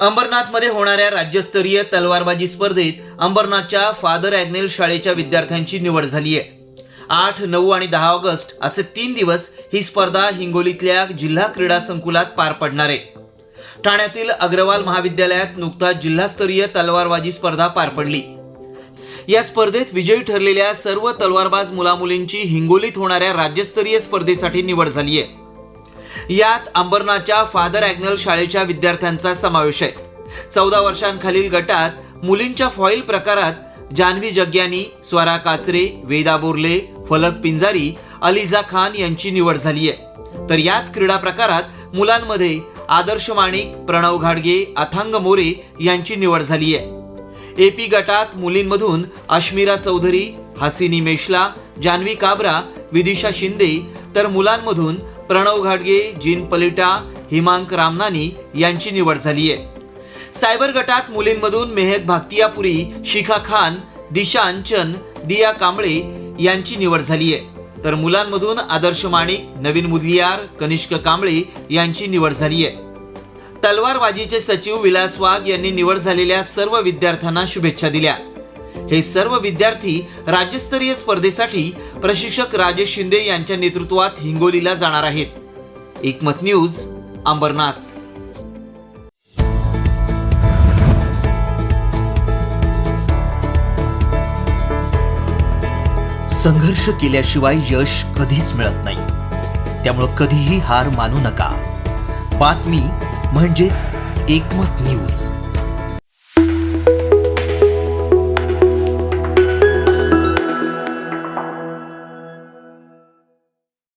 अंबरनाथमध्ये होणाऱ्या राज्यस्तरीय तलवारबाजी स्पर्धेत अंबरनाथच्या फादर ॲग्नेल शाळेच्या विद्यार्थ्यांची निवड झाली आहे. आठ नऊ आणि दहा ऑगस्ट असे तीन दिवस ही स्पर्धा हिंगोलीतल्या जिल्हा क्रीडा संकुलात पार पडणार आहे. ठाण्यातील अग्रवाल महाविद्यालयात नुकताच जिल्हास्तरीय तलवारबाजी स्पर्धा पार पडली. या स्पर्धेत विजयी ठरलेल्या सर्व तलवारबाज मुलामुलींची हिंगोलीत होणाऱ्या राज्यस्तरीय स्पर्धेसाठी निवड झाली आहे. यात अंबरनाथच्या फादर ॲग्नल शाळेच्या विद्यार्थ्यांचा समावेश आहे. चौदा वर्षांखालील गटात मुलींच्या फॉईल प्रकारात जान्हवी जग्यानी स्वरा काचरे वेदा बोर्ले फलक पिंजारी अलिझा खान यांची निवड झाली आहे. तर याच क्रीडा प्रकारात मुलांमध्ये आदर्श माणिक प्रणव घाडगे अथांग मोरे यांची निवड झाली आहे. एपी गटात मुलींमधून अश्मिरा चौधरी हसिनी मेशला जान्हवी काबरा विदिशा शिंदे तर मुलांमधून प्रणव घाटगे जिन पलिटा हिमांक रामनानी यांची निवड झाली आहे. सायबर गटात मुलींमधून मेहक भागतियापुरी शिखा खान दिशा अंचन दिया कांबळे यांची निवड झाली आहे. तर मुलांमधून आदर्श माणिक नवीन मुदलियार कनिष्क कांबळे यांची निवड झाली आहे. तलवारबाजीचे सचिव विलास वाघ यांनी निवड झालेल्या सर्व विद्यार्थ्यांना शुभेच्छा दिल्या. हे सर्व विद्यार्थी राज्यस्तरीय स्पर्धेसाठी प्रशिक्षक राजेश शिंदे यांच्या नेतृत्वात हिंगोलीला जाणार आहेत. एकमत न्यूज अंबरनाथ. संघर्ष केल्याशिवाय यश कधीच मिळत नाही. त्यामुळं कधीही हार मानू नका. बातमी म्हणजेच एकमत न्यूज.